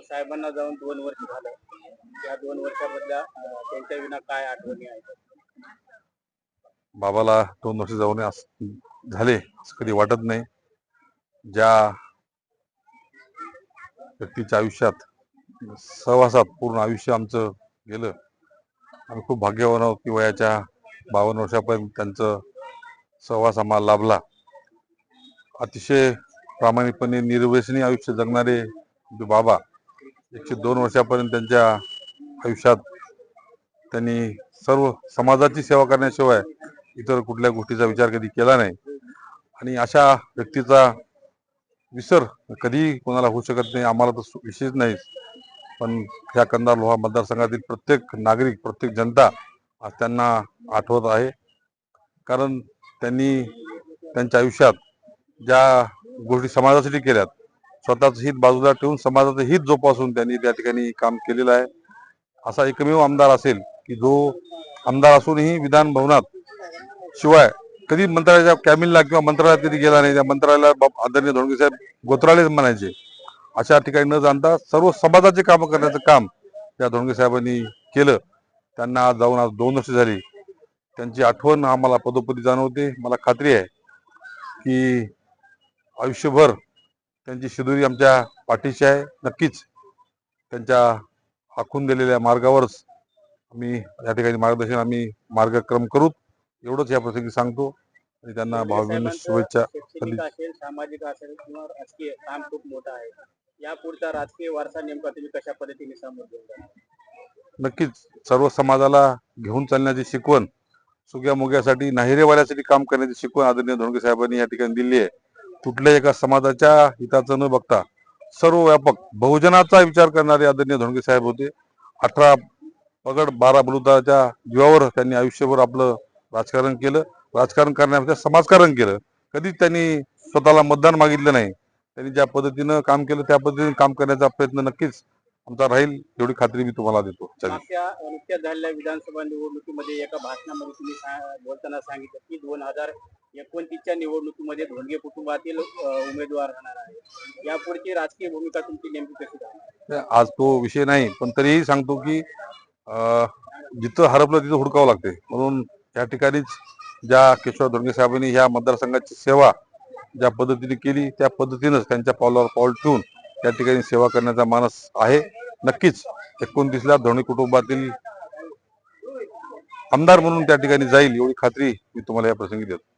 साहेबांना जाऊन दोन वर्ष झालं. या दोन वर्षामधल्या त्यांच्या विना काय आठवणी आहेत? बाबाला दोन वर्ष जाऊन झाले असं कधी वाटत नाही. ज्या व्यक्तीच्या आयुष्यात सहवासात पूर्ण आयुष्य आमचं गेलं आम्ही खूप भाग्यवान आहोत की वयाच्या बावन्न वर्षापर्यंत त्यांचं सहवास आम्हाला लाभला. अतिशय प्रामाणिकपणे निर्व्यसनी आयुष्य जगणारे बाबा एकशे दोन वर्षापर्यंत त्यांच्या आयुष्यात त्यांनी सर्व समाजाची सेवा करण्याशिवाय इतर कुठल्या गोष्टीचा विचार कधी केला नाही. आणि अशा व्यक्तीचा विसर कधी कोणाला होऊ शकत नाही आम्हाला तर विशेष नाही. पण ह्या कंदार लोहा मतदारसंघातील प्रत्येक नागरिक प्रत्येक जनता आज त्यांना आठवत आहे. कारण त्यांनी त्यांच्या आयुष्यात ज्या गोष्टी समाजासाठी केल्यात स्वतःच हित बाजूला ठेवून समाजाचं हित जोपासून त्यांनी त्या ठिकाणी काम केलेलं आहे. असा एकमेव आमदार असेल की जो आमदार असूनही विधान भवनात शिवाय कधी मंत्रालयाच्या कॅबिनला किंवा मंत्रालयात कधी गेला नाही त्या मंत्रालयाला आदरणीय धोंडगे साहेब गोत्रालेच म्हणायचे. अशा ठिकाणी न जाणता सर्व समाजाचे कामं करण्याचं काम त्या धोंडगे साहेबांनी केलं. त्यांना आज जाऊन आज दोन वर्ष झाली. त्यांची आठवण आम्हाला पदोपदी जाणवते. मला खात्री आहे की आयुष्यभर त्यांची शिदोरी आमच्या पाठीशी आहे. नक्कीच त्यांच्या आखून दिलेल्या मार्गावरच आम्ही या ठिकाणी मार्गदर्शन आम्ही मार्गक्रम करू एवढंच या प्रसंगी सांगतो आणि त्यांना भावभीन शुभेच्छा सामाजिक असेल किंवा राजकीय काम खूप मोठं आहे. या पुढचा राजकीय वारसा नेमका तुम्ही कशा पद्धतीने समोर? नक्कीच सर्व समाजाला घेऊन चालण्याची शिकवण सुग्या मुग्यासाठी नाहिरेवाल्यासाठी काम करण्याची शिकवण आदरणीय धोंडगे साहेबांनी या ठिकाणी दिली आहे. कुठल्याही एका समाजाच्या हिताचं न बघता सर्व व्यापक बहुजनाचा विचार करणारे आदरणीय धोंडगे साहेब होते. अठरा पगड बारा बलुताच्या जीवावर त्यांनी आयुष्यभर आपलं राजकारण केलं. राजकारण करण्यापेक्षा समाजकारण केलं. कधीच त्यांनी स्वतःला मतदान मागितलं नाही. त्यांनी ज्या पद्धतीनं काम केलं त्या पद्धतीने काम करण्याचा प्रयत्न नक्कीच आमचा राहील एवढी खात्री मी तुम्हाला देतो नुकत्याच झालेल्या विधानसभा निवडणुकीमध्ये एका भाषणामध्ये तुम्ही बोलताना सांगितलं की दोन हजार एकोणतीसच्या निवडणुकीमध्ये धोंडगे कुटुंबातील उमेदवार राहणार आहे यापुढची राजकीय भूमिका तुमची नेमकी कशी आज तो विषय नाही पण तरीही सांगतो की जिथं हरपलं तिथं हुडकावं लागते. म्हणून या ठिकाणीच ज्या केशव धोंडगे साहेबांनी ह्या मतदारसंघाची सेवा ज्या पद्धतीने केली त्या पद्धतीनंच त्यांच्या पावलावर पाऊल ठेवून त्या ठिकाणी सेवा करण्याचा मानस आहे. नक्कीच एकोणतीसला धोनी कुटुंबातील आमदार म्हणून त्या ठिकाणी जाईल एवढी खात्री मी तुम्हाला या प्रसंगी देतो.